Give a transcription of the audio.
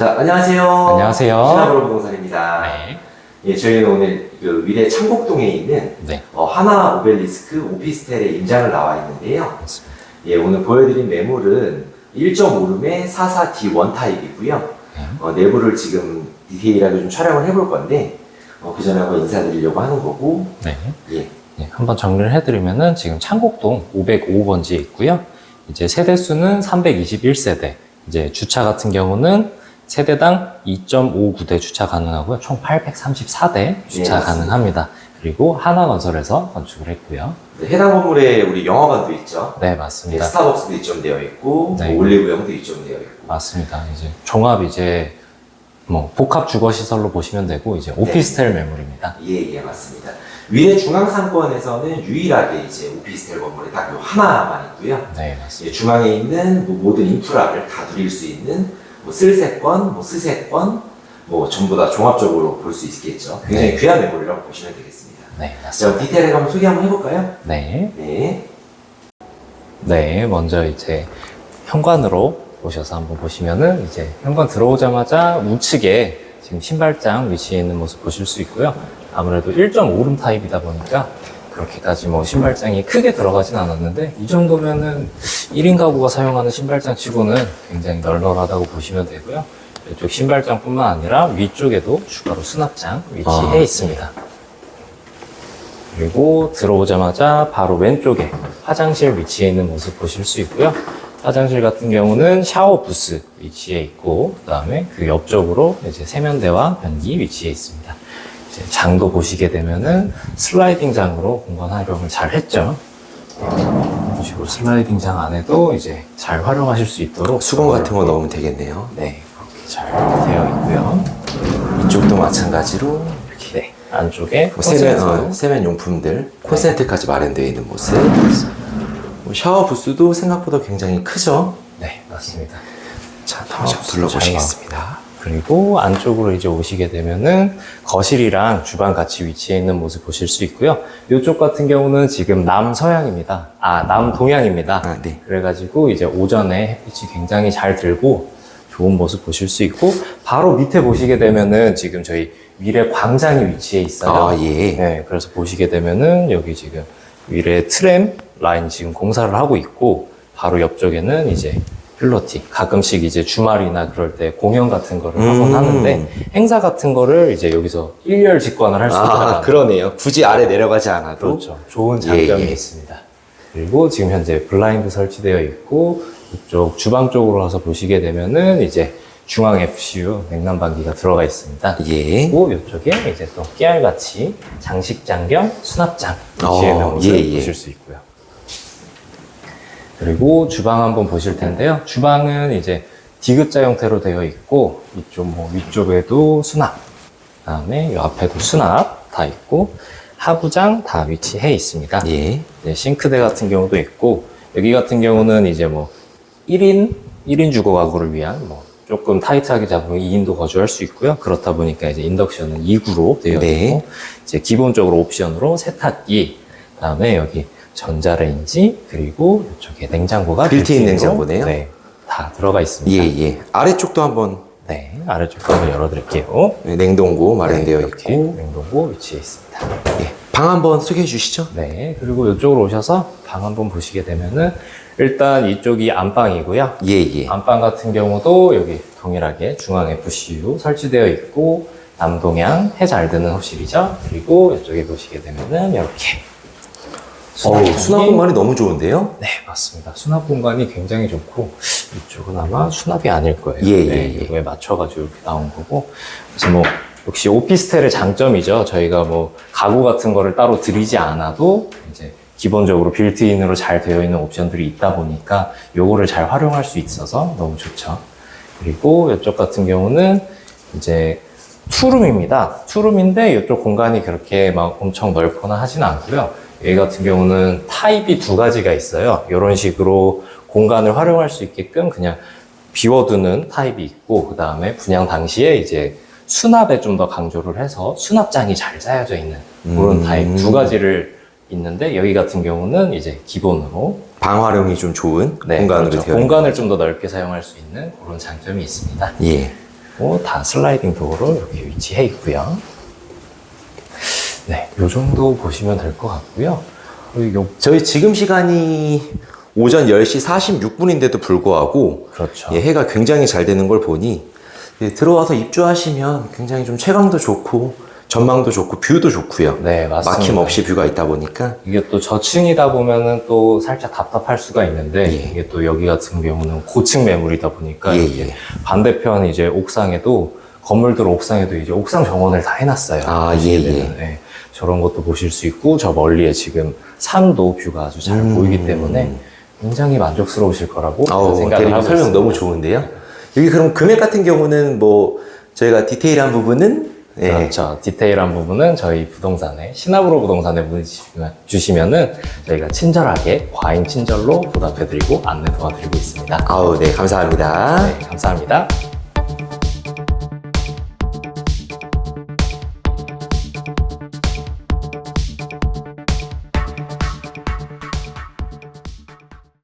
자, 안녕하세요. 안녕하세요. 신화브로 부동산입니다. 네. 예, 저희는 오늘 그 위례 창곡동에 있는 네. 어, 하나 오벨리스크 오피스텔에 임장을 나와 있는데요. 맞습니다. 예, 오늘 보여드린 매물은 1.5룸의 44D1 타입이고요. 네. 어, 내부를 지금 디테일하게 좀 촬영을 해볼 건데, 어, 그 전에 한번 인사드리려고 하는 거고, 네. 예. 네, 한번 정리를 해드리면은 지금 창곡동 505번지에 있고요. 이제 세대 수는 321세대. 이제 주차 같은 경우는 세대당 2.59대 주차 가능하고요. 총 834대 주차 네, 맞습니다. 가능합니다. 그리고 하나건설에서 건축을 했고요. 네, 해당 건물에 우리 영화관도 있죠. 네, 예, 맞습니다. 스타벅스도 입점되어 있고, 네. 뭐 올리브영도 입점되어 있고. 맞습니다. 이제 종합 이제 뭐 복합 주거 시설로 보시면 되고 이제 오피스텔 매물입니다. 예, 예, 맞습니다. 위례 중앙 상권에서는 유일하게 이제 오피스텔 건물이 딱요 하나만 있고요. 네, 예, 맞습니다. 중앙에 있는 뭐 모든 인프라를 다 누릴 수 있는 뭐 쓸세권, 뭐 스세권, 뭐 전부 다 종합적으로 볼 수 있겠죠. 굉장히 네. 귀한 매물이라고 보시면 되겠습니다. 네, 자, 맞습니다. 디테일을 한번 소개 한번 해볼까요? 네. 네. 네, 먼저 이제 현관으로 오셔서 한번 보시면은 이제 현관 들어오자마자 우측에 지금 신발장 위치해 있는 모습 보실 수 있고요. 아무래도 1.5룸 타입이다 보니까 그렇게까지 뭐 신발장이 크게 들어가진 않았는데 이 정도면은 1인 가구가 사용하는 신발장 치고는 굉장히 널널하다고 보시면 되고요. 이쪽 신발장뿐만 아니라 위쪽에도 추가로 수납장 위치해 아, 있습니다. 그리고 들어오자마자 바로 왼쪽에 화장실 위치해 있는 모습 보실 수 있고요. 화장실 같은 경우는 샤워 부스 위치해 있고, 그 다음에 그 옆쪽으로 이제 세면대와 변기 위치해 있습니다. 이제 장도 보시게 되면은 슬라이딩 장으로 공간 활용을 잘 했죠. 이런 식으로 슬라이딩 장 안에도 이제 잘 활용하실 수 있도록 수건 같은 거 넣으면 되겠네요. 네, 그렇게 잘 되어 있고요. 이쪽도 마찬가지로 이렇게 네, 안쪽에 뭐 세면, 어, 세면 용품들, 콘센트까지 마련되어 있는 모습. 네. 뭐 샤워 부스도 생각보다 굉장히 크죠. 네, 맞습니다. 자, 한번 좀 둘러보시겠습니다. 그리고 안쪽으로 이제 오시게 되면은 거실이랑 주방 같이 위치해 있는 모습 보실 수 있고요. 이쪽 같은 경우는 지금 남서향입니다. 아, 남동향입니다. 아, 네. 그래가지고 이제 오전에 햇빛이 굉장히 잘 들고 좋은 모습 보실 수 있고 바로 밑에 보시게 되면은 지금 저희 미래 광장이 위치해 있어요. 아, 예. 네, 그래서 보시게 되면은 여기 지금 위례 트램 라인 지금 공사를 하고 있고 바로 옆쪽에는 이제 필로티 가끔씩 이제 주말이나 그럴 때 공연 같은 거를 하곤 음. 하는데 행사 같은 거를 이제 여기서 일렬 직관을 할 수 있다. 아, 그러네요. 굳이 아래 내려가지 않아도. 그렇죠. 좋은 장점이 예, 예. 있습니다. 그리고 지금 현재 블라인드 설치되어 있고 이쪽 주방 쪽으로 가서 보시게 되면은 이제 중앙 FCU 냉난방기가 들어가 있습니다. 예. 그리고 이쪽에 이제 또 깨알같이 장식장 겸 수납장 어, 모습 예, 예. 보실 수 있고요. 그리고 주방 한번 보실 텐데요. 주방은 이제 디귿자 형태로 되어 있고 이쪽 뭐 위쪽에도 수납, 그다음에 이 앞에도 수납 다 있고 하부장 다 위치해 있습니다. 예. 네, 싱크대 같은 경우도 있고 여기 같은 경우는 이제 뭐 1인 1인 주거 가구를 위한 뭐 조금 타이트하게 잡으면 2인도 거주할 수 있고요. 그렇다 보니까 이제 인덕션은 2구로 되어 네. 있고 이제 기본적으로 옵션으로 세탁기 그다음에 여기 전자레인지 그리고 이쪽에 냉장고가 빌트인 빌트인으로, 냉장고네요? 네, 다 들어가 예, 있습니다. 예. 아래쪽도 한번 네, 아래쪽 한번 열어드릴게요. 네, 냉동고 마련되어 네, 이렇게 있고. 냉동고 위치해 있습니다. 예. 방 한번 소개해 주시죠. 네, 그리고 이쪽으로 오셔서 방 한번 보시게 되면은 일단 이쪽이 안방이고요. 예, 예. 안방 같은 경우도 여기 동일하게 중앙 FCU 설치되어 있고 남동향 해 잘 드는 호실이죠. 그리고 이쪽에 보시게 되면은 이렇게 어우, 수납 공간이 너무 좋은데요? 네, 맞습니다. 수납 공간이 굉장히 좋고 이쪽은 아마 수납이 아닐 거예요. 예, 네, 예, 예. 이거에 맞춰가지고 이렇게 나온 거고 그래서 뭐 역시 오피스텔의 장점이죠. 저희가 뭐 가구 같은 거를 따로 들이지 않아도 이제 기본적으로 빌트인으로 잘 되어 있는 옵션들이 있다 보니까 요거를 잘 활용할 수 있어서 너무 좋죠. 그리고 이쪽 같은 경우는 이제 투룸입니다. 투룸인데 이쪽 공간이 그렇게 막 엄청 넓거나 하진 않고요. 여기 같은 경우는 타입이 두 가지가 있어요. 이런 식으로 공간을 활용할 수 있게끔 그냥 비워두는 타입이 있고, 그 다음에 분양 당시에 이제 수납에 좀 더 강조를 해서 수납장이 잘 짜여져 있는 그런 음. 타입 두 가지를 있는데, 여기 같은 경우는 이제 기본으로 방 활용이 좀 좋은 네, 공간으로 그렇죠. 되어 공간을 좀 더 넓게 사용할 수 있는 그런 장점이 있습니다. 예. 그리고 다 슬라이딩 도어로 이렇게 위치해 있고요. 네, 요 정도 보시면 될 것 같고요. 요, 저희 지금 시간이 오전 10시 46분인데도 불구하고 그렇죠. 예, 해가 굉장히 잘 되는 걸 보니 예, 들어와서 입주하시면 굉장히 좀 채광도 좋고 전망도 좋고 뷰도 좋고요. 네, 맞습니다. 막힘 없이 뷰가 있다 보니까 이게 또 저층이다 보면은 또 살짝 답답할 수가 있는데 예. 이게 또 여기 같은 경우는 고층 매물이다 보니까 예, 예. 반대편 이제 옥상에도 건물들 옥상에도 이제 옥상 정원을 다 해놨어요. 아, 예, 되면, 네. 저런 것도 보실 수 있고 저 멀리에 지금 산도 뷰가 아주 잘 음. 보이기 때문에 굉장히 만족스러우실 거라고 아우, 생각을 대리님 하고 설명 있습니다. 너무 좋은데요. 여기 그럼 금액 같은 경우는 뭐 저희가 디테일한 부분은 예, 그렇죠. 디테일한 부분은 저희 부동산에 신압으로 부동산에 문의 주시면- 주시면은 저희가 친절하게 과잉 친절로 보답해드리고 안내 도와드리고 있습니다. 아우 네 감사합니다. 네, 감사합니다.